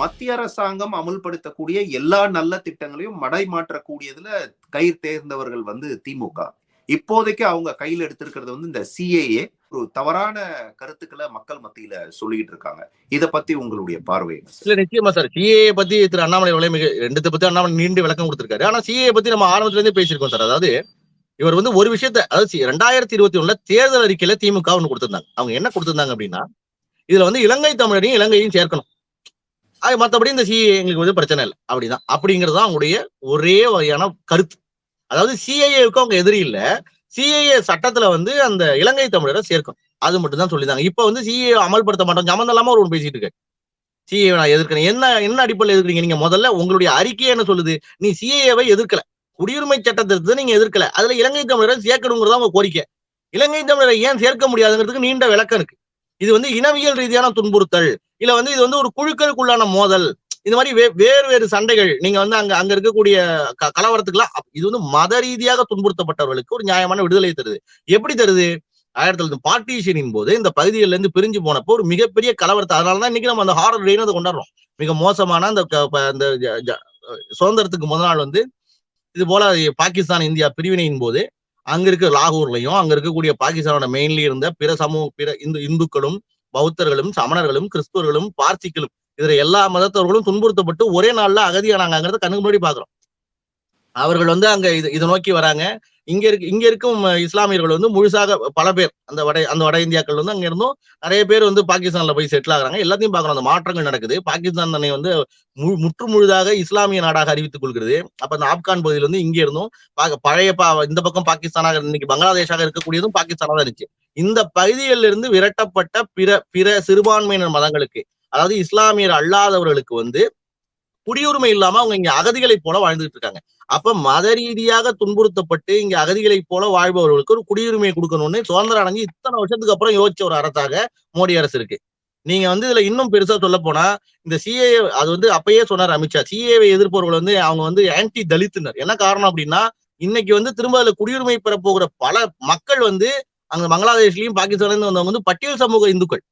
மத்திய அரசாங்கம் அமுல்படுத்தக்கூடிய எல்லா நல்ல திட்டங்களையும் மடை மாற்றக்கூடியதுல கயிறு தேர்ந்தவர்கள் வந்து திமுக. இப்போதைக்கு அவங்க கையில் எடுத்திருக்கிறது வந்து இந்த சிஏஏ ஒரு தவறான கருத்துக்களை மக்கள் மத்தியில சொல்லிட்டு இருக்காங்க. இத பத்தி உங்களுடைய பார்வை இல்ல நிச்சயமா சார் சிஏஏ பத்தி திரு அண்ணாமலை விலை மிக ரெண்டு பத்தி அண்ணாமலை நீண்டு விளக்கம் கொடுத்திருக்காரு. ஆனா சிஏஏ பத்தி நம்ம ஆரம்பத்துல இருந்தே பேசியிருக்கோம் சார் அதாவது இவர் வந்து ஒரு விஷயத்த அதாவது ரெண்டாயிரத்தி இருபத்தி ஒண்ணுல தேர்தல் அறிக்கையில திமுக ஒன்று கொடுத்திருந்தாங்க. அவங்க என்ன கொடுத்திருந்தாங்க அப்படின்னா இதுல வந்து இலங்கை தமிழரையும் இலங்கையும் சேர்க்கணும். அது மற்றபடி இந்த சிஏ எங்களுக்கு வந்து பிரச்சனை இல்லை. அப்படிதான். அப்படிங்கிறது தான் அவங்களுடைய ஒரே வகையான கருத்து. அதாவது சிஐஏவுக்கு அவங்க எதிரி இல்லை. சிஏஏ சட்டத்துல வந்து அந்த இலங்கை தமிழரை சேர்க்கணும். அது மட்டும் தான் சொல்லியிருந்தாங்க. இப்ப வந்து சிஏ அமல்படுத்த மாட்டோம். சம்மந்தம் இல்லாம ஒரு ஒன்று பேசிட்டு இருக்க சிஏ நான் எதிர்க்கிறேன். என்ன என்ன அடிப்படையில் எதிர்க்கிறீங்க? நீங்க முதல்ல உங்களுடைய அறிக்கை என்ன சொல்லுது? நீ சிஏஏவை எதிர்க்கல. குடியுரிமை சட்டத்திற்கு நீங்க எதிர்க்கல. அதுல இலங்கை தமிழரை சேர்க்கணுங்கிறதா உங்க கோரிக்கை. இலங்கை தமிழரை ஏன் சேர்க்க முடியாதுங்கிறதுக்கு நீண்ட விளக்கம் இருக்கு. இது வந்து இனவியல் ரீதியான துன்புறுத்தல். இல்ல வந்து இது வந்து ஒரு குழுக்களுக்குள்ளான மோதல். இந்த மாதிரி வே- வேறு வேறு சண்டைகள். நீங்க வந்து அங்க அங்க இருக்கக்கூடிய க- கலவரத்துக்குலாம் அப்- இது வந்து மத ரீதியாக துன்புறுத்தப்பட்டவர்களுக்கு ஒரு நியாயமான விடுதலை தருது. எப்படி தருது? ஆயிரத்தி தொள்ளாயிரத்தி பார்ட்டிஷனின் போது இந்த பகுதியில இருந்து பிரிஞ்சு போனப்போ ஒரு மிகப்பெரிய கலவரத்தை அதனாலதான் இன்னைக்கு நம்ம அந்த ஹாரர் டேன்னு அதை கொண்டாடுறோம். மிக மோசமான அந்த க- அந்த ஜ- ஜ- சுதந்திரத்துக்கு முதல் நாள் வந்து இது போல பாகிஸ்தான் இந்தியா பிரிவினையின் போது அங்க இருக்க லாகூர்லயும் அங்க இருக்கக்கூடிய பாகிஸ்தானோட மெயின்லி இருந்த பிற சமூக பிற இந்து இந்துக்களும் பௌத்தர்களும் சமணர்களும் கிறிஸ்துவர்களும் பார்த்திகளும் இதுல எல்லா மதத்தவர்களும் துன்புறுத்தப்பட்டு ஒரே நாள்ல அகதியானாங்கிறத கண்ணுக்கு முன்னாடி பாக்குறோம் அவர்கள் வந்து அங்க இது இதை நோக்கி வராங்க. இங்க இருக்கு இங்க இருக்கும் இஸ்லாமியர்கள் வந்து முழுசாக பல பேர் அந்த வட அந்த வட இந்தியாக்கள் வந்து அங்க இருந்தும் நிறைய பேர் வந்து பாகிஸ்தான்ல போய் செட்டில் ஆகுறாங்க. எல்லாத்தையும் பார்க்கணும். அந்த மாற்றங்கள் நடக்குது. பாகிஸ்தான் தன்னை வந்து மு- முற்று முழுதாக இஸ்லாமிய நாடாக அறிவித்துக் கொள்கிறது. அப்ப அந்த ஆப்கான் பகுதியில் வந்து இங்க இருந்தும் பழைய பா இந்த பக்கம் பாகிஸ்தானாக இன்னைக்கு பங்களாதேஷாக இருக்கக்கூடியதும் பாகிஸ்தானாக தான் இருந்துச்சு. இந்த பகுதியிலிருந்து இருந்து விரட்டப்பட்ட பிற பிற சிறுபான்மையினர் மதங்களுக்கு அதாவது இஸ்லாமியர் அல்லாதவர்களுக்கு வந்து குடியுரிமை இல்லாம அவங்க இங்க அகதிகளை போல வாழ்ந்துட்டு இருக்காங்க. அப்ப மத ரீதியாக துன்புறுத்தப்பட்டு இங்க அகதிகளை போல வாழ்பவர்களுக்கு ஒரு குடியுரிமையை கொடுக்கணும்னு சுதந்திரம் அடைஞ்சு இத்தனை வருஷத்துக்கு அப்புறம் யோசிச்ச ஒரு அரசாக மோடி அரசு இருக்கு. நீங்க வந்து இதுல இன்னும் பெருசா சொல்ல போனா இந்த சிஏ அது வந்து அப்பயே சொன்னார் அமித்ஷா. சிஏவை எதிர்ப்பவர்கள் வந்து அவங்க வந்து ஆன்டி தலித்துனர். என்ன காரணம் அப்படின்னா இன்னைக்கு வந்து திரும்ப அதுல குடியுரிமை பெற போகிற பல மக்கள் வந்து அங்க பங்களாதேஷ்லயும் பாகிஸ்தான்ல இருந்து வந்தவங்க வந்து பட்டியல் சமூக இந்துக்கள்.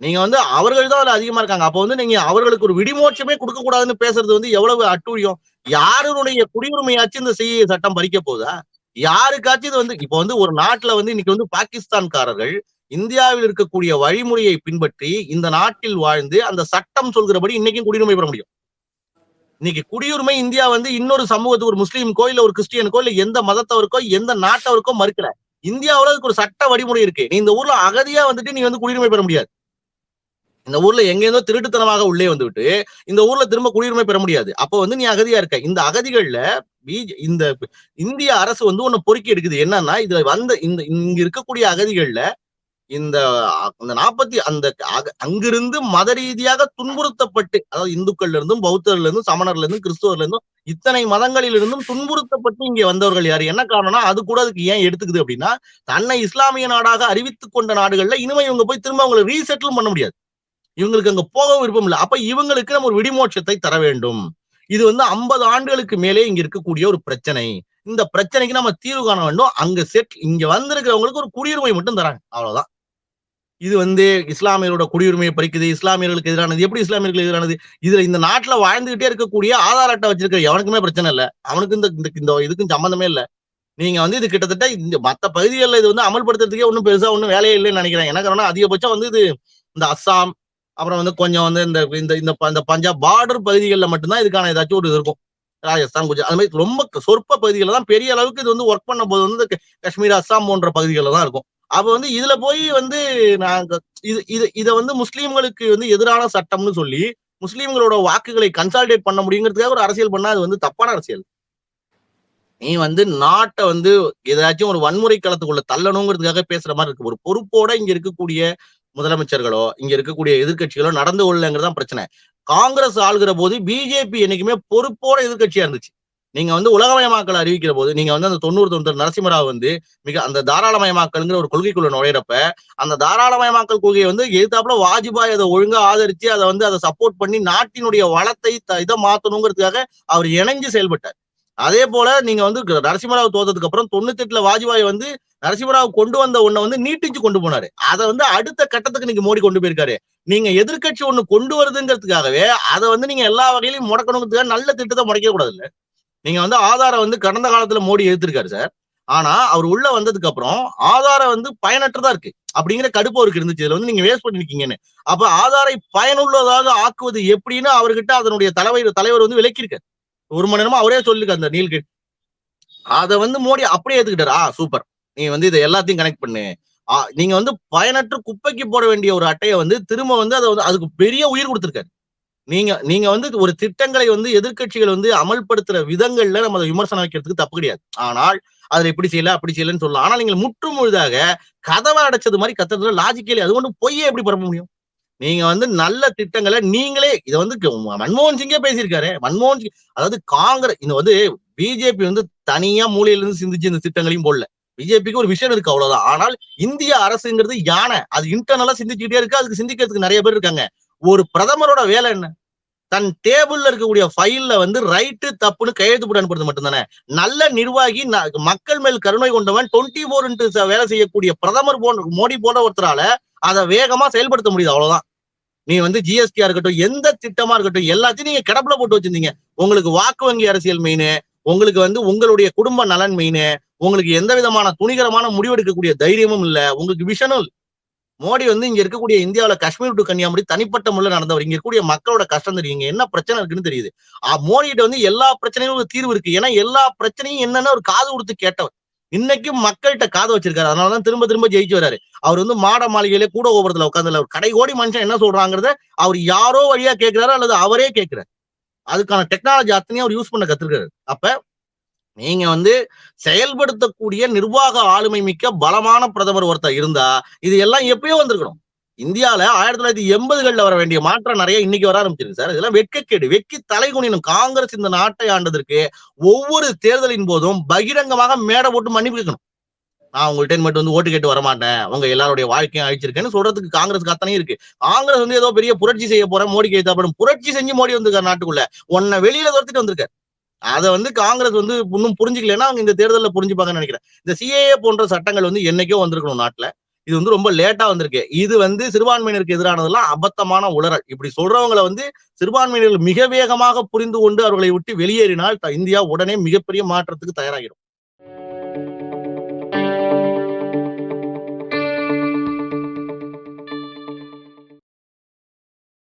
நீங்க வந்து அவர்கள் தான் அதுல அதிகமா இருக்காங்க. அப்ப வந்து நீங்க அவர்களுக்கு ஒரு விடிமோட்சமே கொடுக்க கூடாதுன்னு பேசுறது வந்து எவ்வளவு அட்டூழியம்? யாருடைய குடியுரிமையாச்சும் இந்த சிஏ சட்டம் பறிக்க போகுதா யாருக்காச்சும் இது வந்து இப்ப வந்து ஒரு நாட்டுல வந்து இன்னைக்கு வந்து பாகிஸ்தான்காரர்கள் இந்தியாவில் இருக்கக்கூடிய வழிமுறையை பின்பற்றி இந்த நாட்டில் வாழ்ந்து அந்த சட்டம் சொல்கிறபடி இன்னைக்கும் குடியுரிமை பெற முடியும். இன்னைக்கு குடியுரிமை இந்தியா வந்து இன்னொரு சமூகத்துக்கு ஒரு முஸ்லீம்கோ இல்ல ஒரு கிறிஸ்டியனுக்கோ இல்ல எந்த மதத்தவருக்கோ எந்த நாட்டவருக்கோ மறுக்கல. இந்தியாவுல அதுக்கு ஒரு சட்ட வழிமுறை இருக்கு. நீ இந்த ஊர்ல அகதியா வந்துட்டு நீ வந்து குடியுரிமை பெற முடியாது. இந்த ஊர்ல எங்க திருட்டுத்தனமாக உள்ளே வந்துவிட்டு இந்த ஊர்ல திரும்ப குடியுரிமை பெற முடியாது. அப்ப வந்து நீ அகதியா இருக்க. இந்த அகதிகள்ல பிஜ இந்த இந்திய அரசு வந்து உன்னை பொறுக்கி எடுக்குது. என்னன்னா இதுல வந்த இந்த இங்க இருக்கக்கூடிய அகதிகள்ல இந்த இந்த அந்த நாற்பத்தி அந்த அக- அங்கிருந்து மத ரீதியாக துன்புறுத்தப்பட்டு அதாவது இந்துக்கள்ல இருந்தும் பௌத்தர்ல இருந்தும் சமணர்ல இருந்தும் கிறிஸ்துவர்ல இருந்தும் இத்தனை மதங்களில் இருந்தும் துன்புறுத்தப்பட்டு இங்க வந்தவர்கள் யாரு? என்ன காரணம்னா அது கூட அதுக்கு ஏன் எடுத்துக்குது அப்படின்னா தன்னை இஸ்லாமிய நாடாக அறிவித்துக் கொண்ட நாடுகள்ல இனிமே இவங்க போய் திரும்ப அவங்களை ரீசெட்டிலும் பண்ண முடியாது. இவங்களுக்கு அங்க போக விருப்பம் இல்லை. அப்ப இவங்களுக்கு நம்ம ஒரு விடிமோட்சத்தை தர வேண்டும். இது வந்து ஐம்பது ஆண்டுகளுக்கு மேலே இங்க இருக்கக்கூடிய ஒரு பிரச்சனை. இந்த பிரச்சனைக்கு நம்ம தீர்வு காண வேண்டும். அங்க செட் இங்க வந்திருக்கிறவங்களுக்கு ஒரு குடியுரிமை மட்டும் தராங்க. அவ்வளவுதான். இது வந்து இஸ்லாமியரோட குடியுரிமையை பறிக்குது இஸ்லாமியர்களுக்கு எதிரானது எப்படி இஸ்லாமியர்களுக்கு எதிரானது? இதுல இந்த நாட்டுல வாழ்ந்துகிட்டே இருக்கக்கூடிய ஆதார் அட்டை வச்சிருக்க எவனுக்குமே பிரச்சனை இல்லை. அவனுக்கு இந்த இந்த- இதுக்கும் சம்பந்தமே இல்லை. நீங்க வந்து இது கிட்டத்தட்ட இந்த மற்ற பகுதிகளில் இது வந்து அமல்படுத்துறதுக்கே ஒன்றும் பெருசா ஒன்றும் வேலையே இல்லைன்னு நினைக்கிறேன். எனக்கு அதிகபட்சம் வந்து இது இந்த அஸ்ஸாம் அப்புறம் வந்து கொஞ்சம் வந்து இந்த இந்த இந்த ப- இந்த பஞ்சாப் பார்டர் பகுதிகளில் மட்டும்தான் இதுக்கான ஏதாச்சும் ஒரு இது இருக்கும். ராஜஸ்தான் குஜராத். அது மாதிரி ரொம்ப சொற்ப பகுதிகளில் தான் பெரிய அளவுக்கு இது வந்து ஒர்க் பண்ண போது வந்து காஷ்மீர் அஸ்ஸாம் போன்ற பகுதிகளில் தான் இருக்கும். அப்ப வந்து இதுல போய் வந்து நாங்க இது இது இதை வந்து முஸ்லீம்களுக்கு வந்து எதிரான சட்டம்னு சொல்லி முஸ்லீம்களோட வாக்குகளை கன்சால்டேட் பண்ண முடியுங்கிறதுக்காக ஒரு அரசியல் பண்ணா அது வந்து தப்பான அரசியல். நீ வந்து நாட்டை வந்து ஏதாச்சும் ஒரு வன்முறை களத்துக்குள்ள தள்ளணுங்கிறதுக்காக பேசுற மாதிரி இருக்கு. ஒரு பொறுப்போட இங்க இருக்கக்கூடிய முதலமைச்சர்களோ இங்க இருக்கக்கூடிய எதிர்க்கட்சிகளோ நடந்து கொள்ளங்கிறது தான் பிரச்சனை. காங்கிரஸ் ஆளுகிற போது பிஜேபி என்னைக்குமே பொறுப்போட எதிர்கட்சியா இருந்துச்சு. நீங்க வந்து உலகமயமாக்கல் அறிவிக்கிற போது நீங்க வந்து அந்த தொண்ணூறு தொண்ணூறு நரசிம்மராவ் வந்து மிக அந்த தாராளமயமாக்கல்ங்கிற ஒரு கொள்கைக்குள்ள நுழையிறப்ப அந்த தாராளமயமாக்கல் கொள்கையை வந்து எதிர்த்தாப்புல வாஜ்பாய் அதை ஒழுங்கா ஆதரிச்சு அதை வந்து அதை சப்போர்ட் பண்ணி நாட்டினுடைய வளத்தை த- இதை மாத்தணுங்கிறதுக்காக அவர் இணைஞ்சு செயல்பட்டார். அதே போல நீங்க வந்து நரசிம்மராவ் தோத்ததுக்கு அப்புறம் தொண்ணூத்தி எட்டுல வாஜ்பாய் வந்து நரசிம்மராவ் கொண்டு வந்த ஒண்ணை வந்து நீட்டிச்சு கொண்டு போனாரு. அதை வந்து அடுத்த கட்டத்துக்கு நீங்க மோடி கொண்டு போயிருக்காரு. நீங்க எதிர்க்கட்சி ஒண்ணு கொண்டு வருதுங்கிறதுக்காகவே அதை வந்து நீங்க எல்லா வகையிலும் முடக்கணுங்கிறதுக்காக நல்ல திட்டத்தை முடக்க கூடாது இல்ல நீங்க வந்து ஆதாரம் வந்து கடந்த காலத்துல மோடி எதிர்த்திருக்காரு சார். ஆனா அவர் உள்ள வந்ததுக்கு அப்புறம் ஆதாரம் வந்து பயனற்றதா இருக்கு. அப்படிங்கிற கடுப்பு அவருக்கு இருந்துச்சு. இதுல வந்து நீங்க வேஸ்ட் பண்ணிருக்கீங்கன்னு. அப்ப ஆதாரை பயனுள்ளதாக ஆக்குவது எப்படின்னு அவர்கிட்ட அதனுடைய தலைவர் தலைவர் வந்து விளக்கியிருக்காரு. ஒரு மணி நேரமா அவரே சொல்லுங்க அந்த நீல்கே அதை வந்து மோடி அப்படியே ஏத்துக்கிட்டாரு. ஆ சூப்பர் நீ வந்து இதை எல்லாத்தையும் கனெக்ட் பண்ணு. ஆ, நீங்க வந்து பயனற்ற குப்பைக்கு போட வேண்டிய ஒரு அட்டையை வந்து திரும்ப வந்து அதை வந்து அதுக்கு பெரிய உயிர் கொடுத்துருக்காரு. நீங்க நீங்க வந்து ஒரு திட்டங்களை வந்து எதிர்கட்சிகள் வந்து அமல்படுத்துற விதங்கள்ல நம்ம அதை விமர்சனம் வைக்கிறதுக்கு தப்பு கிடையாது. ஆனால் அதுல இப்படி செய்யல அப்படி செய்யலன்னு சொல்லலாம். ஆனா நீங்கள் முற்று முழுதாக கதவை அடைச்சது மாதிரி கத்துறதுல லாஜிக்கலி அது கொண்டு பொய்யே எப்படி பரப்ப முடியும்? நீங்க வந்து நல்ல திட்டங்களை நீங்களே இதை வந்து க- மன்மோகன் சிங்கே பேசியிருக்காரு. மன்மோகன் சிங் அதாவது காங்கிரஸ் இந்த வந்து பிஜேபி வந்து தனியா மூலையில இருந்து சிந்திச்சு இந்த திட்டங்களையும் போடல. பிஜேபிக்கு ஒரு விஷயம் இருக்கு அவ்வளவுதான். ஆனால் இந்திய அரசுங்கிறது யானை. அது இன்டர்னலா சிந்திச்சுக்கிட்டே இருக்கு. அதுக்கு சிந்திக்கிறதுக்கு நிறைய பேர் இருக்காங்க. ஒரு பிரதமரோட வேலை என்ன? தன் டேபிள்ல இருக்கக்கூடிய ஃபைல்ல வந்து ரைட்டு தப்புன்னு கையெழுத்து போட்டு அனுப்புறது மட்டும்தானே? நல்ல நிர்வாகி ந- மக்கள் மேல் கருணை கொண்டவன் டுவெண்ட்டி ஃபோர் இன்ட்டு வேலை செய்யக்கூடிய பிரதமர் போன்ற மோடி போன்ற ஒருத்தரால அதை வேகமா செயல்படுத்த முடியுது அவ்வளவுதான். நீ வந்து ஜிஎஸ்டியா இருக்கட்டும் எந்த திட்டமா இருக்கட்டும் எல்லாத்தையும் நீங்க கிடப்புல போட்டு வச்சிருந்தீங்க. உங்களுக்கு வாக்கு வங்கி அரசியல் மெயின் உங்களுக்கு வந்து உங்களுடைய குடும்ப நலன் மெயின் உங்களுக்கு எந்த விதமான துணிகரமான முடிவெடுக்கக்கூடிய தைரியமும் இல்ல உங்களுக்கு விஷனும் இல்லை. மோடி வந்து இங்க இருக்கக்கூடிய இந்தியாவில காஷ்மீர் டு கன்னியாகுமரி தனிப்பட்ட முறையில் நடந்தவர். இங்க இருக்கக்கூடிய மக்களோட கஷ்டம் தெரியுங்க என்ன பிரச்சனை இருக்குன்னு தெரியுது. ஆ, மோடி கிட்ட வந்து எல்லா பிரச்சனையும் ஒரு தீர்வு இருக்கு. ஏன்னா எல்லா பிரச்சனையும் என்னன்னு ஒரு காது கொடுத்து கேட்டவர். இன்னைக்கும் மக்கள்கிட்ட காது வச்சிருக்காரு. அதனாலதான் திரும்ப திரும்ப ஜெயிச்சு வராரு அவர் வந்து மாட மாளிகையில கூட ஓபரத்துல உட்காந்துல அவர் கடை கோடி மனுஷன் என்ன சொல்றாங்கிறத அவர் யாரோ வழியா கேட்கிறாரு அல்லது அவரே கேட்கிறாரு அதுக்கான டெக்னாலஜி அத்தனையும் அவர் யூஸ் பண்ண கத்துருக்காரு அப்ப நீங்க வந்து செயல்படுத்தக்கூடிய நிர்வாக ஆளுமை மிக்க பலமான பிரதமர் ஒருத்தர் இருந்தா இது எல்லாம் எப்பயோ வந்திருக்கணும். இந்தியால ஆயிரத்தி தொள்ளாயிரத்தி எண்பதுகள்ல வர வேண்டிய மாற்றம் நிறைய இன்னைக்கு வர ஆரம்பிச்சிருக்கு சார். இதெல்லாம் வெட்கக்கேடு வெக்கி தலைகுனினும் காங்கிரஸ் இந்த நாட்டை ஆண்டதற்கு ஒவ்வொரு தேர்தலின் போதும் பகிரங்கமாக மேடை போட்டு மன்னிப்பு கேட்கணும். நான் உங்கள்கிட்ட மட்டும் வந்து ஓட்டு கேட்டு வரமாட்டேன். உங்க எல்லாருடைய வாழ்க்கையும் அழிச்சிருக்கேன்னு சொல்றதுக்கு காங்கிரஸ்க்கு அத்தனையும் இருக்கு. காங்கிரஸ் வந்து ஏதோ பெரிய புரட்சி செய்ய போறேன் மோடிக்கு எதிர்த்தாப்படும் புரட்சி செஞ்சு மோடி வந்திருக்காரு நாட்டுக்குள்ள. உன்னை வெளியில துரத்திட்டு வந்திருக்காரு. அதை வந்து காங்கிரஸ் வந்து இன்னும் புரிஞ்சுக்கலன்னா அவங்க இந்த தேர்தலில் புரிஞ்சுப்பாங்கன்னு நினைக்கிறேன். இந்த சிஏஏ போன்ற சட்டங்கள் வந்து என்னைக்கோ வந்திருக்கணும் நாட்டுல. இது வந்து ரொம்ப லேட்டா வந்திருக்கு. இது வந்து சிறுபான்மையினருக்கு எதிரானதெல்லாம் அபத்தமான உளறல். இப்படி சொல்றவங்களை வந்து சிறுபான்மையினர்கள் மிக வேகமாக புரிந்து கொண்டு அவர்களை விட்டு வெளியேறினால் இந்தியா உடனே மிகப்பெரிய மாற்றத்துக்கு தயாராகிடும்.